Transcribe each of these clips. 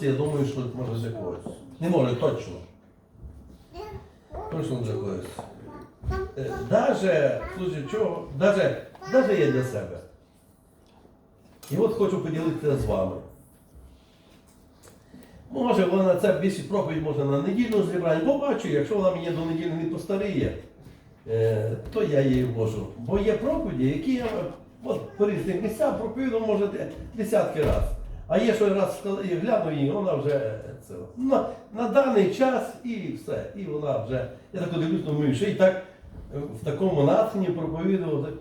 Конституції, я думаю, що може когось. Не може точно. Точно для когось. Е, Даже, слушай, чого, даже, даже є для себе. І от хочу поділитися з вами. Може, вона це більше проповідь може на недільну зібрання. Побачу, якщо вона мені до неділі не постаріє, е, то я її ввожу. Бо є проповіді, які я от, по різних місцях проповідав, може, десятки разів. А є, що раз і гляну її, вона вже е, це, на, на даний час і все. І вона вже, я так дивлюсь, думаю, що і так е, в такому натхненні проповідував. Так.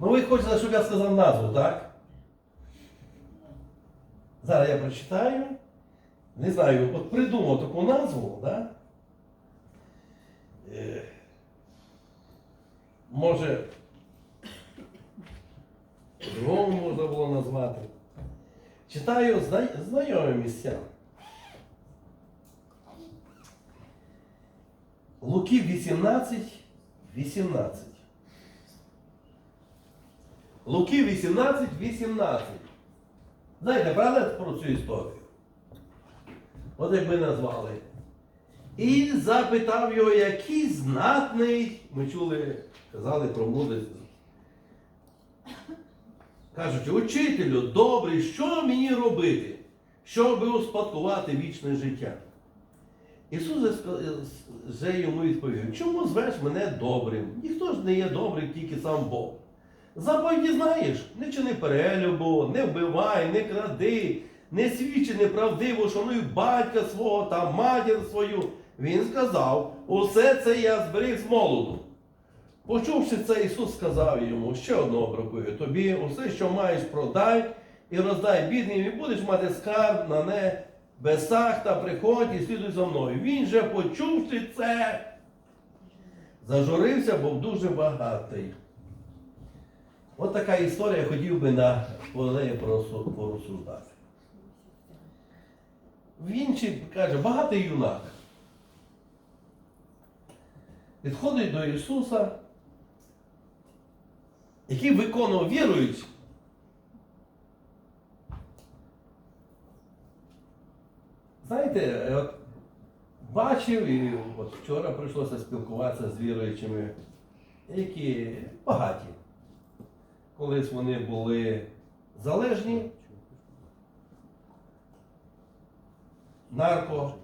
Ну ви хочете, щоб я сказав назву, так? Зараз я прочитаю. Не знаю, от придумав таку назву, да? Е, може, по-другому можна було назвати. Читаю зна- знайомі місця. Луки 18, 18. Луки 18, 18. Знаєте, правда про цю історію? От як ми назвали. І запитав його, який знатний, ми чули, казали про мудрість. Кажуть, учителю, добрий, що мені робити, щоб успадкувати вічне життя? Ісус же йому відповів, чому звеш мене добрим? Ніхто ж не є добрий, тільки сам Бог. Заповіді знаєш, не чини перелюбу, не вбивай, не кради, не свідчи неправдиво, шануй батька свого та матір свою. Він сказав, усе це я зберіг з молоду. Почувши це, Ісус сказав йому, ще одного бракує тобі, усе, що маєш, продай і роздай бідним, і будеш мати скарб на небесах та приходь і слідуй за мною. Він же, почувши це, зажурився, був дуже багатий. От така історія хотів би на неї порозсу- порозсуждати. Він чи каже, багатий юнак. Підходить до Ісуса, який виконував віруючи. Знаєте, е, от бачив, і от вчора прийшлося спілкуватися з віруючими, які багаті. Колись вони були залежні, нарко,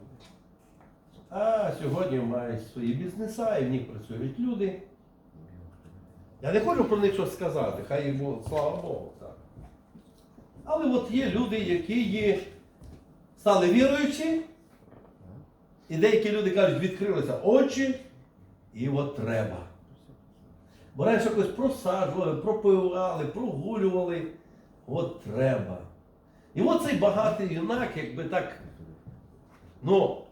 а сьогодні мають свої бізнеса і в них працюють люди. Я не хочу про них щось сказати, хай Бог, слава Богу. Так. Але от є люди, які є, стали віруючі, і деякі люди кажуть, відкрилися очі, і от треба. Бо раніше якось просаджували, пропивали, прогулювали. От треба. І от цей багатий юнак, якби так, ну,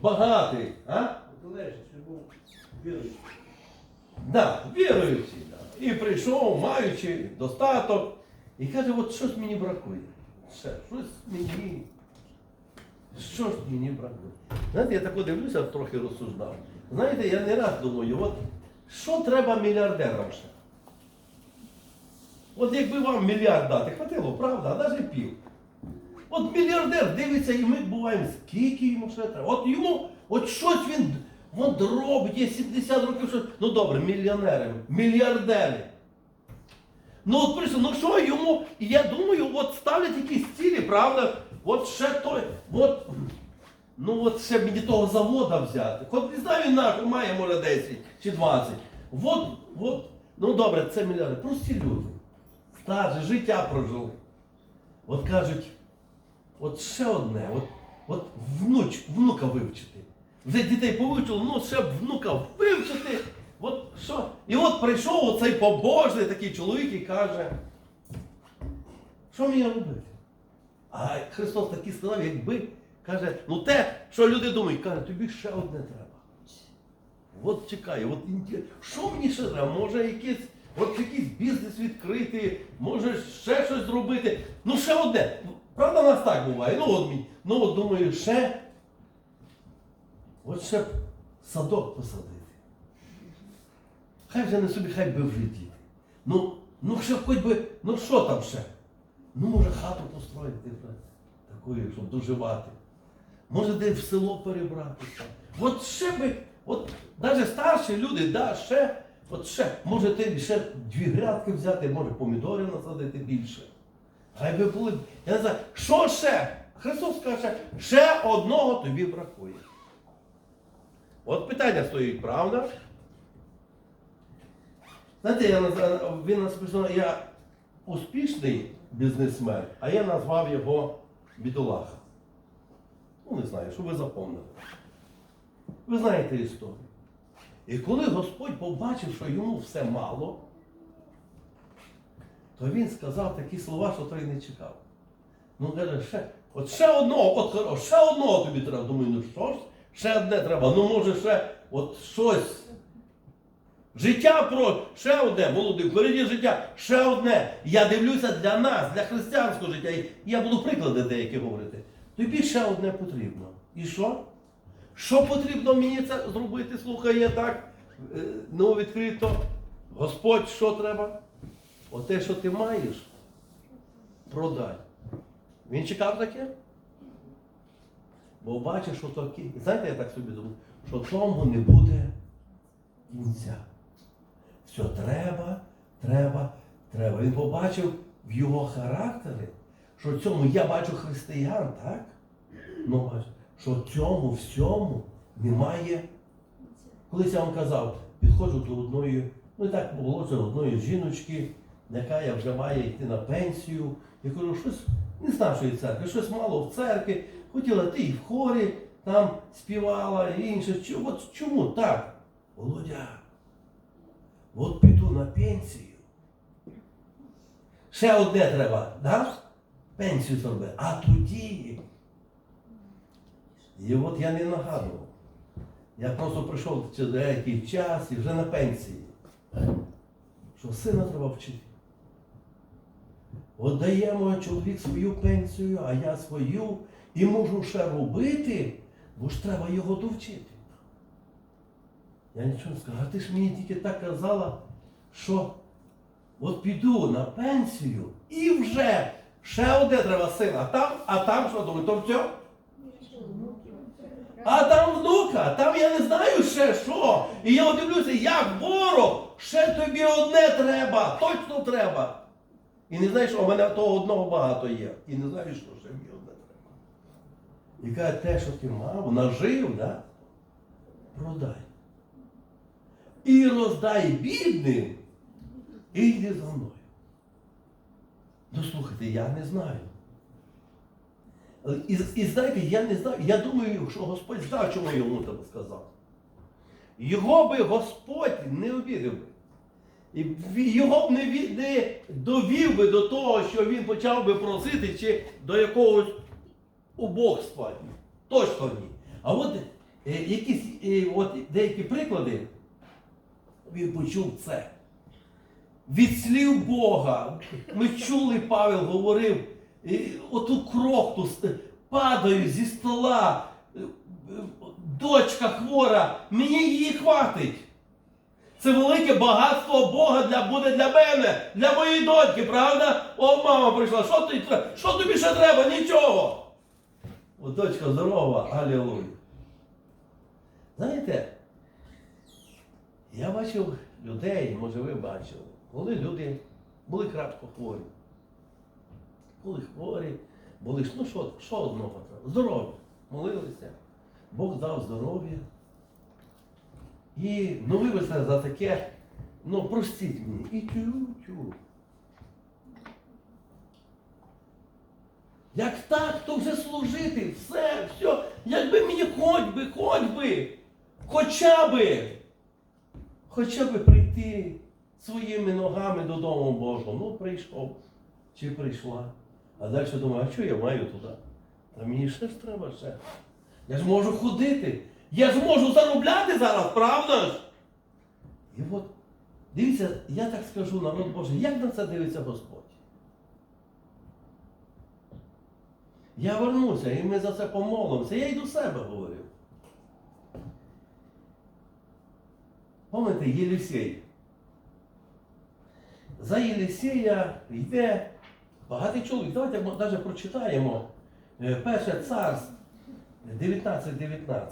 багатий, а? Да, віруючий, да. І прийшов, маючи достаток, і каже, от щось мені бракує. Ще, щось мені. Що ж мені бракує? Знаєте, я так дивлюся, трохи розсуждав. Знаєте, я не раз думаю, от що треба мільярдерам ще? От якби вам мільярд дати, хватило, правда, а навіть пів. От мільярдер дивиться, і ми буваємо, скільки йому ще треба. От йому, от щось він робить, є 70 років, щось. Ну добре, мільйонери, мільярдери. Ну от прийшло, ну що йому, і я думаю, от ставлять якісь цілі, правда? От ще той, от, ну от ще мені того завода взяти. От не знаю, він наш має, може, 10 чи 20. От, от, ну добре, це мільярди. Прості люди. Старші, життя прожили. От кажуть, от ще одне, от, от внуч, внука вивчити. Вже дітей повивчили, ну ще б внука вивчити. От що? І от прийшов оцей побожний такий чоловік і каже, що мені робити? А Христос таки сказав, якби, каже, ну те, що люди думають, каже, тобі ще одне треба. От чекай, от що мені ще треба? Може якийсь, от якийсь бізнес відкрити, може ще щось зробити. Ну ще одне. Правда, у нас так буває. Ну от мені. Ну от думаю, ще. От б садок посадити. Хай вже не собі, хай би в житті. Ну, ну ще хоч би, ну що там ще? Ну, може, хату построїти вже такою, щоб доживати. Може, де в село перебратися. От ще би, от навіть старші люди, да, ще, от ще, може ти ще дві грядки взяти, може помідорів насадити більше. Хай би були, я не знаю, що ще? Христос каже, ще одного тобі бракує. От питання стоїть, правда? Знаєте, я наз- він написано, я успішний бізнесмен, а я назвав його бідолаха. Ну, не знаю, що ви запомнили. Ви знаєте історію. І коли Господь побачив, що йому все мало, то він сказав такі слова, що той не чекав. Ну, каже, ще, от ще одного, от ще одного тобі треба. Думаю, ну що ж, ще одне треба. Ну, може, ще от щось. Життя про ще одне, молодий, впереді життя, ще одне. Я дивлюся для нас, для християнського життя. Я буду приклади деякі говорити. Тобі ще одне потрібно. І що? Що потрібно мені це зробити? Слухай, я так е, ну, відкрито. Господь, що треба? Оте, що ти маєш, продай. Він чекав таке? Бо бачиш, що такі. Знаєте, я так собі думаю, що тому не буде кінця. Все треба, треба, треба. Він побачив в його характері, що цьому я бачу християн, так? Ну, що цьому всьому немає. Колись я вам казав, підходжу до одної, ну і так було це одної жіночки, яка я вже має йти на пенсію. Я кажу, щось не з нашої церкви, щось мало в церкві, хотіла ти і в хорі там співала, і інше. От чому так? Володя, от піду на пенсію. Ще одне треба, да? Пенсію зробити. А тоді. І от я не нагадував. Я просто прийшов через деякий час і вже на пенсії. Що сина треба вчити. От дає моя чоловік свою пенсію, а я свою, і можу ще робити, бо ж треба його довчити. Я нічого не скажу, а ти ж мені тільки так казала, що от піду на пенсію і вже ще одне треба сина, а там, а там що думаю, то все? А там внука, там я не знаю ще що. І я дивлюся, як ворог, ще тобі одне треба, точно треба. І не знаєш, у мене того одного багато є. І не знаєш, що ще треба. І каже, те, що ти мав, нажив, да? продай. І роздай бідним, і йди за мною. Ну слухайте, я не знаю. І, і знаєте, я не знаю, я думаю, що Господь знав, чому йому це сказав. Його би Господь не обідав би. І його б не довів би до того, що він почав би просити, чи до якогось убогства. Точно ні. А от е, якісь е, от деякі приклади, він почув це. Від слів Бога. Ми чули, Павел говорив, е, оту крохту падаю зі стола, дочка хвора, мені її хватить. Це велике багатство Бога для, буде для мене, для моєї дочки, правда? О, мама прийшла, що, ти, що тобі ще треба? Нічого. О, дочка здорова, алілуя. Знаєте, я бачив людей, може ви бачили, коли люди були крапко хворі. Були хворі, були, ну що, що одного? Здоров'я. Молилися. Бог дав здоров'я. І ну вибачте за таке, ну простіть мені. І тю-тю. Як так, то вже служити, все, все. Якби мені хоч би, хоч би, хоча би, хоча би прийти своїми ногами додому Божого. Ну, прийшов чи прийшла. А далі думаю, а що я маю туди? Та мені ще ж треба ще. Я ж можу ходити. Я ж можу заробляти зараз, правда ж? І от, дивіться, я так скажу, народ Божий, як на це дивиться Господь? Я вернуся, і ми за це помолимося. Я й до себе говорив. Пам'ятаєте, Єлісей. За Єлісея йде багатий чоловік. Давайте навіть прочитаємо е, перше царство 19.19.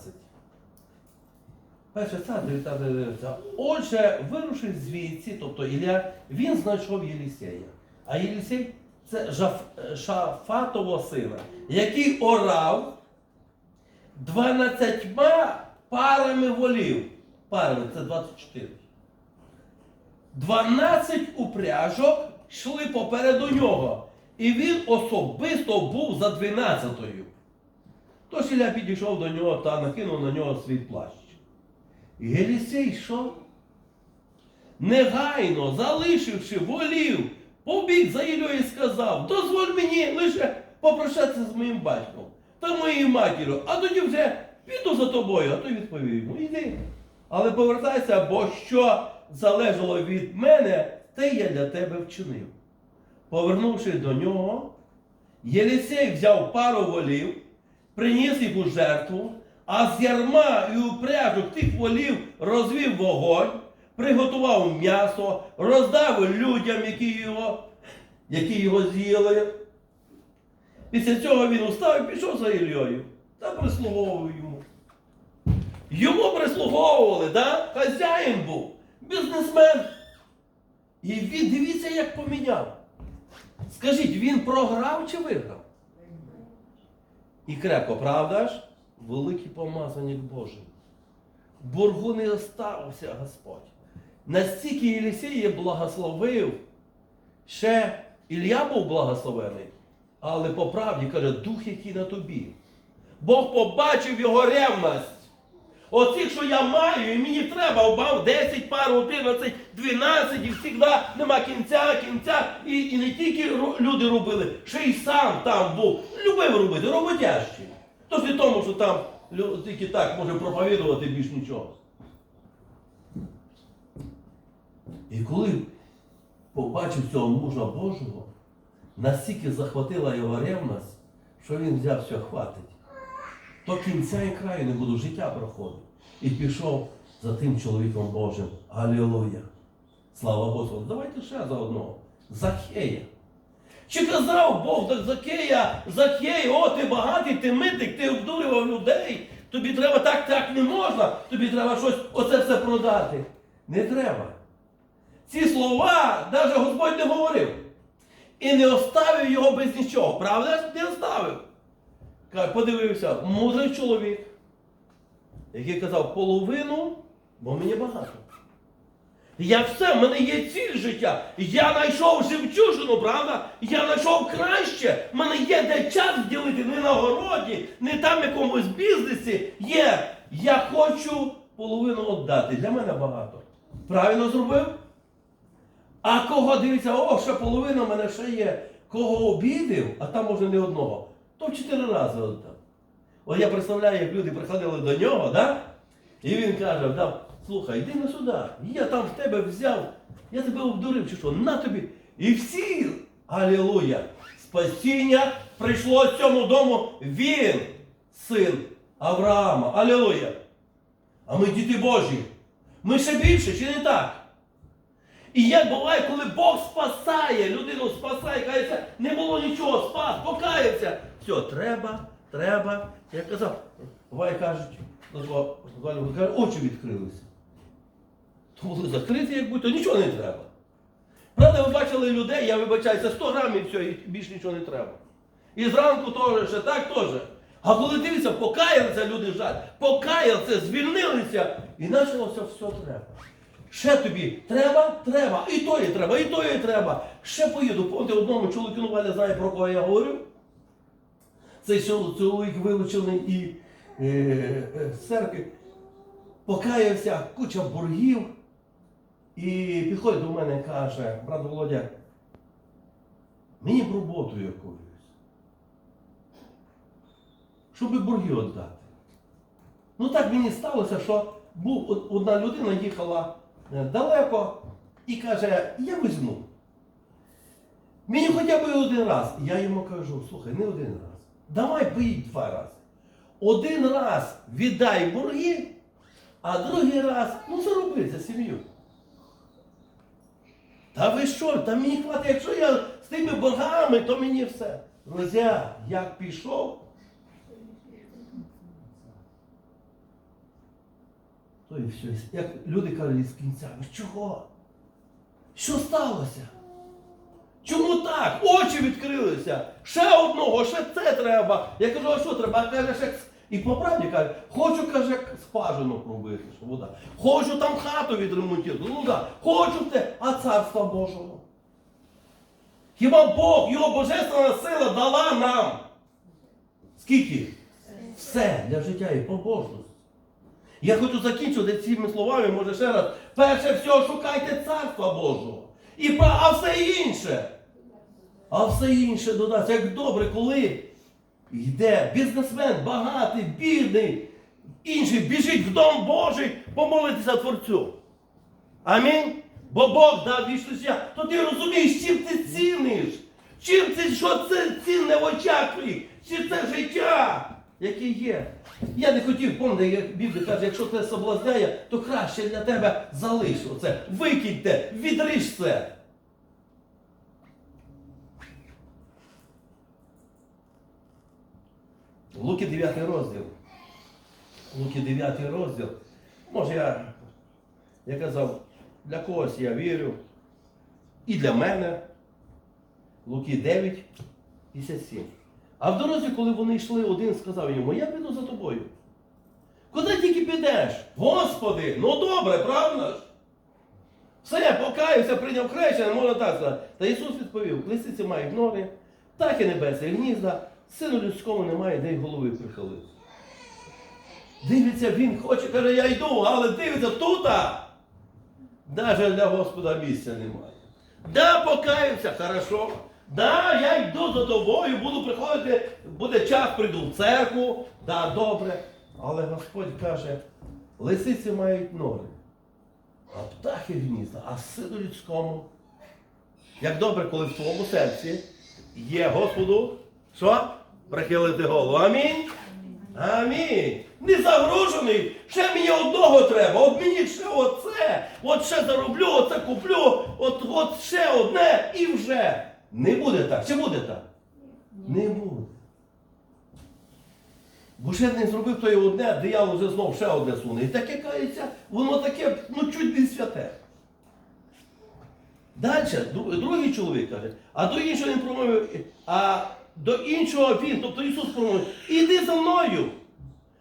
Перше цар 19. Отже, вирушив звідси, тобто Ілля, він знайшов Єлісея. А Єлісей це Жаф, Шафатова сина, який орав 12 парами волів. Парами це 24. 12 упряжок йшли попереду нього. І він особисто був за 12-ю. Тож Ілля підійшов до нього та накинув на нього свій плащ. Єлісей йшов, негайно залишивши волів, побіг за Іллею і сказав, дозволь мені лише попрощатися з моїм батьком та моєю матір'ю, а тоді вже піду за тобою. А той відповів йому, іди. Але повертайся, бо що залежало від мене, те я для тебе вчинив. Повернувши до нього, Єлісей взяв пару волів, приніс їх у жертву, а з ярма і упряжок тих волів розвів вогонь, приготував м'ясо, роздав людям, які його, які його з'їли. Після цього він устав і пішов за Іллею та прислуговував йому. Йому прислуговували, да? хазяїн був, бізнесмен. І він дивіться, як поміняв. Скажіть, він програв чи виграв? І крепко, правда ж? Великий помазаник Божий. Боргу не оставився Господь. Настільки Єлісія благословив, ще Ілля був благословений, але по правді каже, дух, який на тобі. Бог побачив його ревність. Оцих, що я маю, і мені треба, мав 10 пар, 11, 12, і завжди нема кінця, кінця. І, і не тільки люди робили, ще й сам там був. Любив робити, роботящий. Тож не тому, що там тільки так може проповідувати більш нічого. І коли побачив цього мужа Божого, настільки захватила його ревність, що він взяв все, хватить. То кінця і краю не буду, життя проходить. І пішов за тим чоловіком Божим. Алілуя. Слава Господу. Давайте ще за одного. Захея. Чи казав Бог до Закея, Закей, о, ти багатий, ти митик, ти обдурював людей. Тобі треба так, так не можна. Тобі треба щось, оце все продати. Не треба. Ці слова навіть Господь не говорив. І не оставив його без нічого. Правда? Не оставив. Подивився, мудрий чоловік, який казав половину, бо мені багато. Я все, в мене є ціль життя. Я знайшов жемчужину, правда? Я знайшов краще. В мене є де час ділити, не на городі, не там якомусь бізнесі. Є. Я хочу половину віддати. Для мене багато. Правильно зробив? А кого дивиться, о, ще половина в мене ще є. Кого обідив, а там може не одного, то в чотири рази віддав. От я представляю, як люди приходили до нього, да? і він каже, да, слухай, йди на сюди, я там в тебе взяв, я тебе обдурив чи що, на тобі. І всі, алілуя, спасіння прийшло цьому дому, він, син Авраама, алілуя. А ми діти Божі. Ми ще більше, чи не так? І як буває, коли Бог спасає, людину спасає, кається, не було нічого, спас, покаявся. Все, треба, треба. Я казав, буває кажуть, очі відкрилися. То були закриті, як будь-то нічого не треба. Правда, ви бачили людей, я вибачаюся, 100 грамів все, і більше нічого не треба. І зранку теж, ще так теж. А коли дивиться, покаялися люди жаль, покаялися, звільнилися, і почалося все треба. Ще тобі треба, треба, і то є треба, і то є треба. Ще поїду. Помните, одному чоловіку ну, Валя знає, про кого я говорю. Цей чоловік вилучений і е, е, з церкви, покаявся, куча боргів. І підходить до мене і каже, брат Володя, мені б роботу якусь. Щоб борги віддати. Ну так мені сталося, що був одна людина їхала е, далеко і каже, я візьму. Мені хоча б один раз. Я йому кажу, слухай, не один раз. Давай поїдь два рази. Один раз віддай борги, а другий раз, ну зароби за сім'ю. Та ви що? Та мені хватить, якщо я з тими боргами, то мені все. Друзі, як пішов, то і все. Як люди кажуть з кінця, «Ну чого? Що сталося? Чому так? Очі відкрилися. Ще одного, ще це треба. Я кажу, а що треба? Каже, ще... І по правді каже, хочу, каже, скважину пробити, що вода. Хочу там хату відремонтувати. Ну да, хочу те, а царства Божого. Хіба Бог, його божественна сила дала нам? Скільки? Все для життя і побожності. Я хочу закінчити цими словами, може ще раз. Перше всього шукайте царства Божого. І, а все інше. А все інше додаться. Як добре, коли йде бізнесмен, багатий, бідний, інший біжить в дом Божий помолитися Творцю. Амінь. Бо Бог дав вічне життя. То ти розумієш, чим ти ціниш? Чим це, що це цінне в очах? Чи це життя, яке є? Я не хотів, пам'ятаєте, як Біблія каже, якщо це соблазняє, то краще для тебе залиш оце. Викиньте, відріж це. Луки 9 розділ. Луки 9 розділ. Може я, я казав, для когось я вірю. І для мене. Луки 9, 57. А в дорозі, коли вони йшли, один сказав йому, я піду за тобою. Куди тільки підеш? Господи, ну добре, правда ж? Все, покаюся, прийняв хрещення, можна так сказати. Та Ісус відповів, лисиці мають ноги, так і небесні гнізда, сину людському немає де й голови прихилити. Дивиться, він хоче, каже, я йду, але дивиться тута. Навіть для Господа місця немає. Да, покаюся, хорошо. Да, я йду за тобою, буду приходити, буде час, прийду в церкву, да, добре. Але Господь каже, лисиці мають ноги, а птахи гнізда, а сину людському. Як добре, коли в твоєму серці є Господу, що? Прихилити голову. Амінь. Амінь. Не загружений. Ще мені одного треба. От мені ще оце. От ще зароблю, оце куплю. От, от ще одне і вже. Не буде так. Чи буде так? Не буде. Бо ще не зробив то й одне, диявол вже знов ще одне суне. І таке кається, воно таке, ну чуть не святе. Далі, другий чоловік каже, а до іншого він промовив, а до іншого він, тобто Ісус промовив, іди за мною.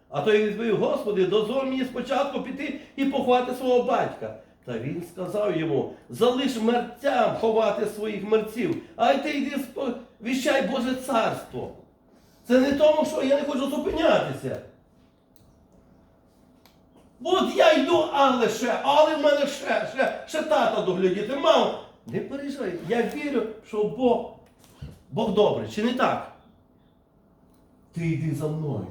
А той відповів, Господи, дозволь мені спочатку піти і поховати свого батька. Та він сказав йому, залиш мерцям ховати своїх мерців, а й ти йди сповіщай Боже царство. Це не тому, що я не хочу зупинятися. От я йду, але ще, але в мене ще, ще, ще тата доглядіти. Мамо, не переживай, я вірю, що Бог, Бог добрий, чи не так? Ти йди за мною.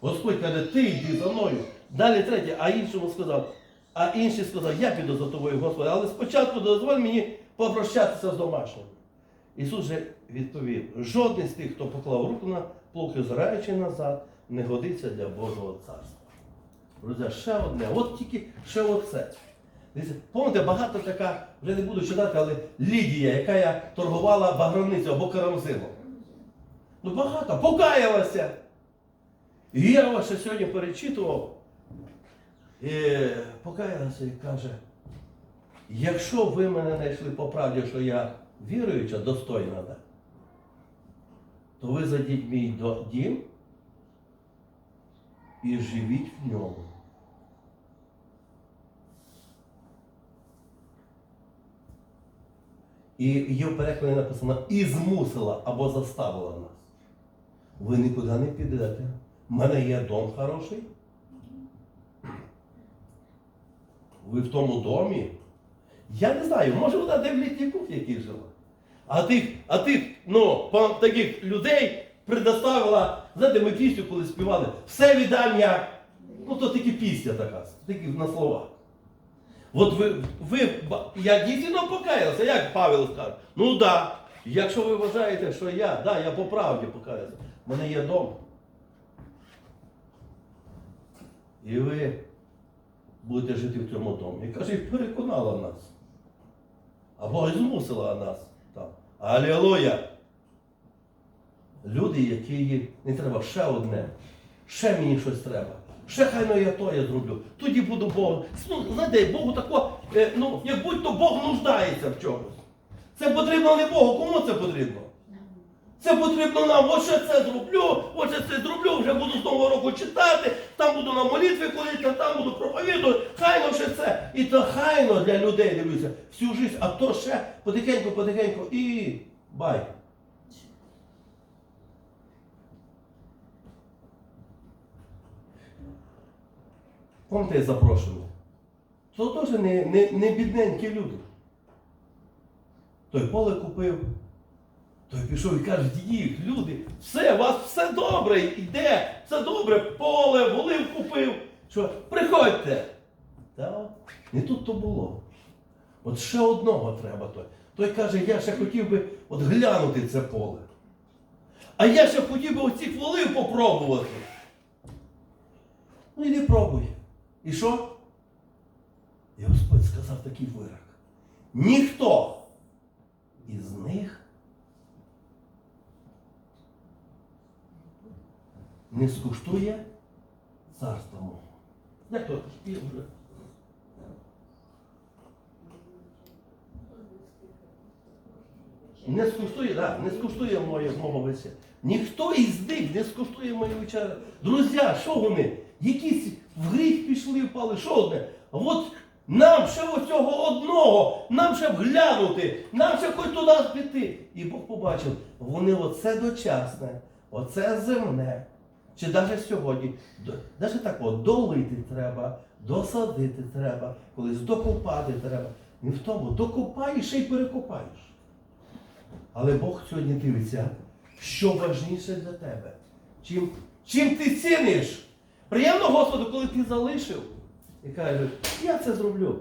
Господь каже, ти йди за мною. Далі третє, а іншому сказав, а інший сказав, я піду за тобою, Господи, але спочатку дозволь мені попрощатися з домашнім. Ісус же відповів, жодний з тих, хто поклав руку на плуг, озираючи назад, не годиться для Божого царства. Друзі, ще одне, от тільки ще оце. Пам'ятаєте, багато така, вже не буду читати, але Лідія, яка я торгувала багровницю або карамзином. Ну багато, покаялася. І я вас ще сьогодні перечитував. І покаялася і каже, якщо ви мене знайшли по правді, що я віруюча, достойна, то ви зайдіть мій дім і живіть в ньому. І є в перекладі написано і змусила або заставила нас. Ви нікуди не підете. У мене є дом хороший. Ви в тому домі. Я не знаю, може вона де в літній кухні якій жила. А тих, а тих, ну, таких людей предоставила, знаєте, ми пісню коли співали, все віддам я. Ну, то тільки пісня така, тільки на словах. От ви, ви я дійсно покаявся, як Павел скаже. Ну так, да, якщо ви вважаєте, що я, да, я по правді покаявся, в мене є дом. І ви будете жити в цьому домі. І каже, переконала нас. Або змусила нас там. Алілуя! Люди, які є, не треба ще одне, ще мені щось треба. Ще хай ну я то я зроблю. Тоді буду Богом. Ну, знаєте, Богу тако, е, ну, як будь-то Бог нуждається в чомусь. Це потрібно не Богу. Кому це потрібно? Це потрібно нам, ось ще це зроблю, ось ще це зроблю, вже буду з нового року читати, там буду на молитві ходити, там буду проповідувати, хайно ще це. І то хайно для людей дивлюся всю життя, а то ще потихеньку, потихеньку і бай. Помните запрошення? То теж не, не, не бідненькі люди. Той поле купив, той пішов і каже, їх, люди, все, у вас все добре, йде, все добре, поле, волив купив. Що, приходьте. Та, не тут то було. От ще одного треба той. Той каже, я ще хотів би от глянути це поле. А я ще хотів би оцих волив попробувати. Ну іди пробуй. І що? І Господь сказав такий вирок. Ніхто із них не скуштує царства мого. Як то? Не скуштує, да, не скуштує моє, мого весілля. Ніхто із них не скуштує моєї вечері. Друзі, що вони? Якісь в гріх пішли, впали, що одне? От нам ще оцього одного, нам ще вглянути, нам ще хоч туди піти. І Бог побачив, вони оце дочасне, оце земне. Чи навіть сьогодні, навіть так от, долити треба, досадити треба, колись докопати треба. Не в тому, докопаєш й перекопаєш. Але Бог сьогодні дивиться, що важніше для тебе. Чим, чим ти ціниш? Приємно Господу, коли ти залишив і кажеш, я це зроблю.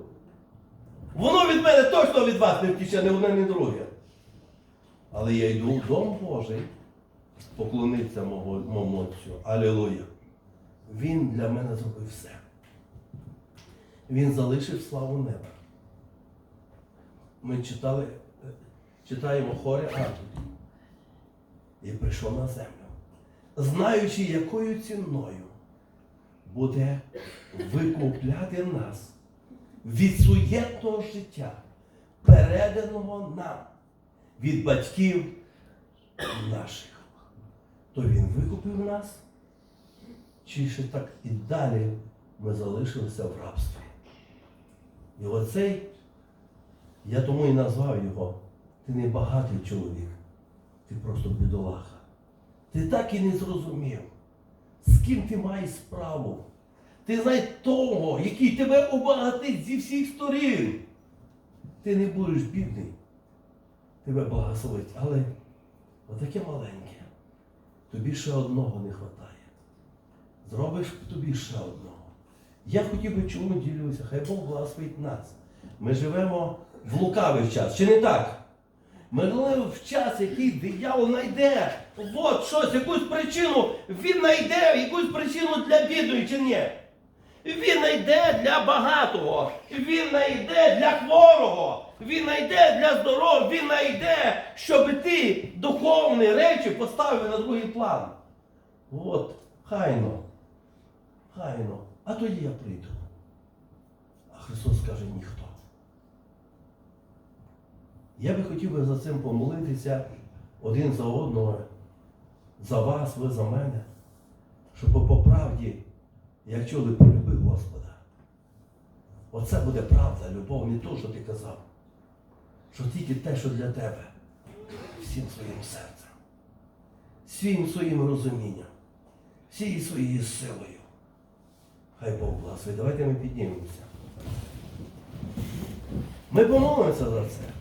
Воно від мене точно від вас не втіче, не одне, ні друге. Але я йду в дом Божий, поклонитися мого, моєму Отцю. Алілуя. Він для мене зробив все. Він залишив славу неба. Ми читали, читаємо хоре ангелів. І прийшов на землю, знаючи, якою ціною буде викупляти нас від суєтного життя, переданого нам від батьків наших. То він викупив нас, чи ще так і далі ми залишилися в рабстві. І оцей, я тому і назвав його, ти не багатий чоловік, ти просто бідолаха. Ти так і не зрозумів, з ким ти маєш справу. Ти знаєш того, який тебе обагатить зі всіх сторін. Ти не будеш бідний, тебе благословить. Але отаке маленьке, тобі ще одного не вистачає. Зробиш тобі ще одного. Я хотів би чому ділюся, хай Бог благословить нас. Ми живемо в лукавий час, чи не так? Ми живемо в час, який диявол знайде. От щось, якусь причину, він знайде якусь причину для бідної чи ні. Він знайде для багатого, він знайде для хворого, він знайде для здорового, він знайде, щоб ти духовні речі поставив на другий план. От, хайно, хайно. А тоді я прийду. А Христос каже ніхто. Я би хотів би за цим помолитися один за одного, за вас, ви за мене, щоб по правді, як чули, полюби Господа. Оце буде правда, любов, не то, що ти казав, що тільки те, що для тебе, всім своїм серцем, всім своїм розумінням, всією своєю силою. Хай Бог благословить. Давайте ми піднімемося. Ми помолимося за це.